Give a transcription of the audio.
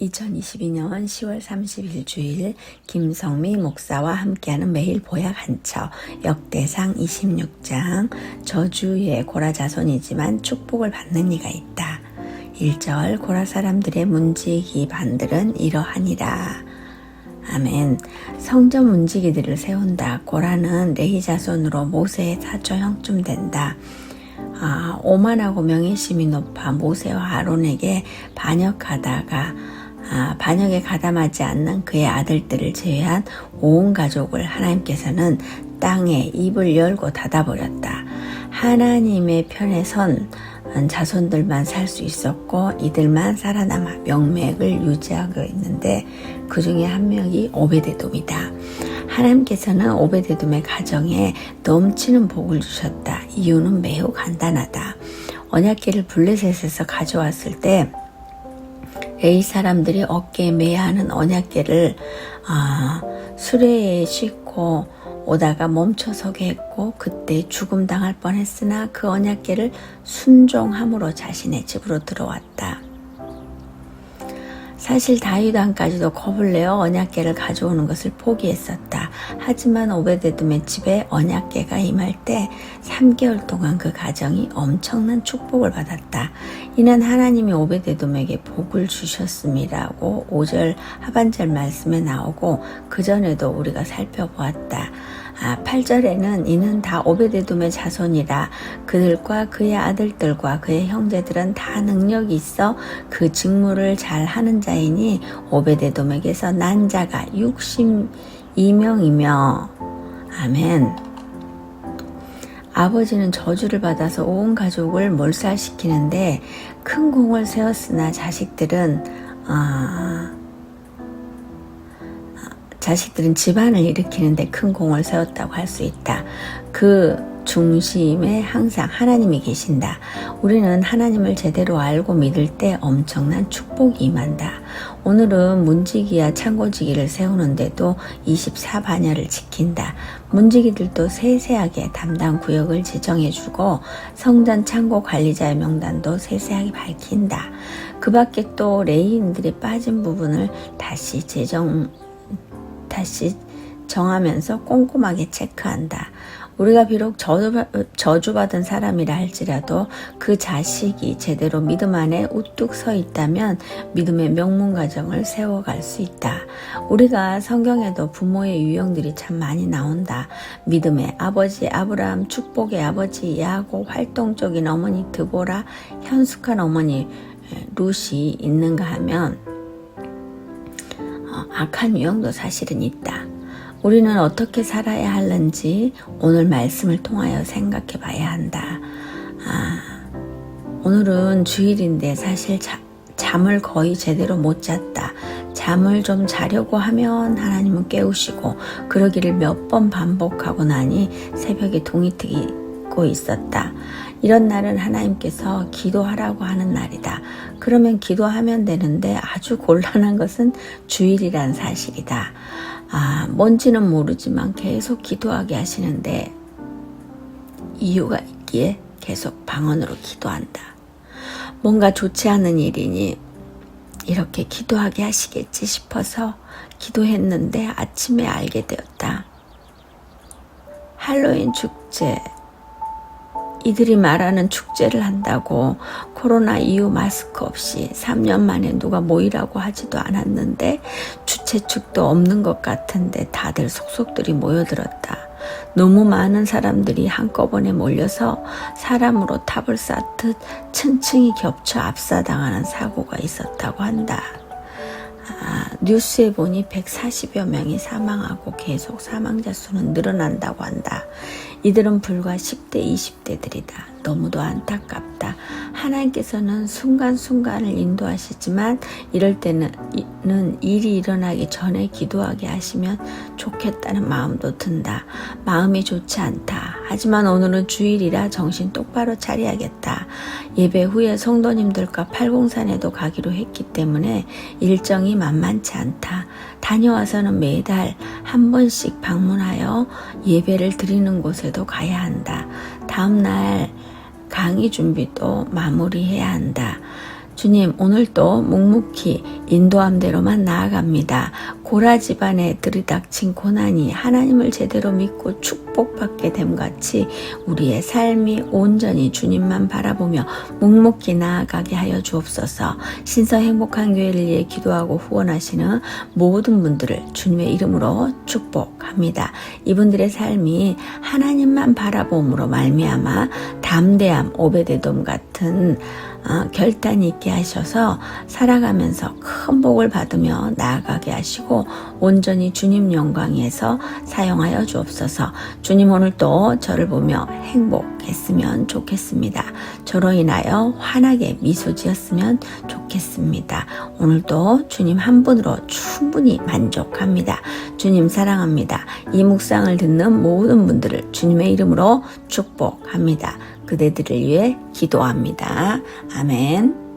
2022년 10월 30일 주일 김성미 목사와 함께하는 매일 보약 한처 역대상 26장 저주의 고라 자손이지만 축복을 받는 이가 있다. 1절 고라 사람들의 문지기 반들은 이러하니라. 아멘. 성전 문지기들을 세운다. 고라는 레히 자손으로 모세의 사촌 형쯤 된다. 아, 오만하고 명예심이 높아 모세와 아론에게 반역하다가 아, 반역에 가담하지 않는 그의 아들들을 제외한 온 가족을 하나님께서는 땅에 입을 열고 닫아버렸다. 하나님의 편에 선 자손들만 살 수 있었고 이들만 살아남아 명맥을 유지하고 있는데 그 중에 한 명이 오베데돔이다. 하나님께서는 오베데돔의 가정에 넘치는 복을 주셨다. 이유는 매우 간단하다. 언약계를 블레셋에서 가져왔을 때 에이 사람들이 어깨에 매야 하는 언약계를 아, 수레에 싣고 오다가 멈춰서게 했고 그때 죽음 당할 뻔했으나 그 언약계를 순종함으로 자신의 집으로 들어왔다. 사실 다윗 왕까지도 겁을 내어 언약계를 가져오는 것을 포기했었다. 하지만 오베데돔의 집에 언약계가 임할 때 3개월 동안 그 가정이 엄청난 축복을 받았다. 이는 하나님이 오베데돔에게 복을 주셨음이라고 5절 하반절 말씀에 나오고 그 전에도 우리가 살펴보았다. 아, 8절에는 이는 다 오베데돔의 자손이라 그들과 그의 아들들과 그의 형제들은 다 능력이 있어 그 직무를 잘 하는 자이니 오베데돔에게서 난 자가 62명이며 아멘. 아버지는 저주를 받아서 온 가족을 몰살시키는데 큰 공을 세웠으나 자식들은 아, 자식들은 집안을 일으키는데 큰 공을 세웠다고 할 수 있다. 그 중심에 항상 하나님이 계신다. 우리는 하나님을 제대로 알고 믿을 때 엄청난 축복이 임한다. 오늘은 문지기와 창고지기를 세우는데도 24반야를 지킨다. 문지기들도 세세하게 담당 구역을 지정해주고 성전 창고 관리자의 명단도 세세하게 밝힌다. 그 밖에 또 레이인들이 빠진 부분을 다시 재정 다시 정하면서 꼼꼼하게 체크한다. 우리가 비록 저주받은 사람이라 할지라도 그 자식이 제대로 믿음 안에 우뚝 서 있다면 믿음의 명문 가정을 세워갈 수 있다. 우리가 성경에도 부모의 유형들이 참 많이 나온다. 믿음의 아버지 아브라함, 축복의 아버지 야곱, 활동적인 어머니 드보라, 현숙한 어머니 루시 있는가 하면 어, 악한 유형도 사실은 있다. 우리는 어떻게 살아야 하는지 오늘 말씀을 통하여 생각해 봐야 한다. 아, 오늘은 주일인데 사실 자, 잠을 거의 제대로 못 잤다. 잠을 좀 자려고 하면 하나님은 깨우시고 그러기를 몇 번 반복하고 나니 새벽에 동이 트 고 있었다. 이런 날은 하나님께서 기도하라고 하는 날이다. 그러면 기도하면 되는데 아주 곤란한 것은 주일이란 사실이다. 아, 뭔지는 모르지만 계속 기도하게 하시는데 이유가 있기에 계속 방언으로 기도한다. 뭔가 좋지 않은 일이니 이렇게 기도하게 하시겠지 싶어서 기도했는데 아침에 알게 되었다. 할로윈 축제, 이들이 말하는 축제를 한다고 코로나 이후 마스크 없이 3년 만에 누가 모이라고 하지도 않았는데 주최 측도 없는 것 같은데 다들 속속들이 모여들었다. 너무 많은 사람들이 한꺼번에 몰려서 사람으로 탑을 쌓듯 층층이 겹쳐 압사당하는 사고가 있었다고 한다. 아, 뉴스에 보니 140여 명이 사망하고 계속 사망자 수는 늘어난다고 한다. 이들은 불과 10대, 20대들이다. 너무도 안타깝다. 하나님께서는 순간순간을 인도하시지만 이럴 때는 일이 일어나기 전에 기도하게 하시면 좋겠다는 마음도 든다. 마음이 좋지 않다. 하지만 오늘은 주일이라 정신 똑바로 차려야겠다. 예배 후에 성도님들과 팔공산에도 가기로 했기 때문에 일정이 만만치 않다. 다녀와서는 매달 한 번씩 방문하여 예배를 드리는 곳에도 가야 한다. 다음날 강의 준비도 마무리해야 한다. 주님, 오늘도 묵묵히 인도함대로만 나아갑니다. 고라 집안에 들이닥친 고난이 하나님을 제대로 믿고 축복받게 됨 같이 우리의 삶이 온전히 주님만 바라보며 묵묵히 나아가게 하여 주옵소서. 신서 행복한 교회를 위해 기도하고 후원하시는 모든 분들을 주님의 이름으로 축복합니다. 이분들의 삶이 하나님만 바라봄으로 말미암아 담대함, 오베데돔 같은 어, 결단이 있게 하셔서 살아가면서 큰 복을 받으며 나아가게 온전히 주님 영광에서 사용하여 주옵소서. 주님 오늘도 저를 보며 행복했으면 좋겠습니다. 저로 인하여 환하게 미소 지었으면 좋겠습니다. 오늘도 주님 한 분으로 충분히 만족합니다. 주님 사랑합니다. 이 묵상을 듣는 모든 분들을 주님의 이름으로 축복합니다. 그대들을 위해 기도합니다. 아멘.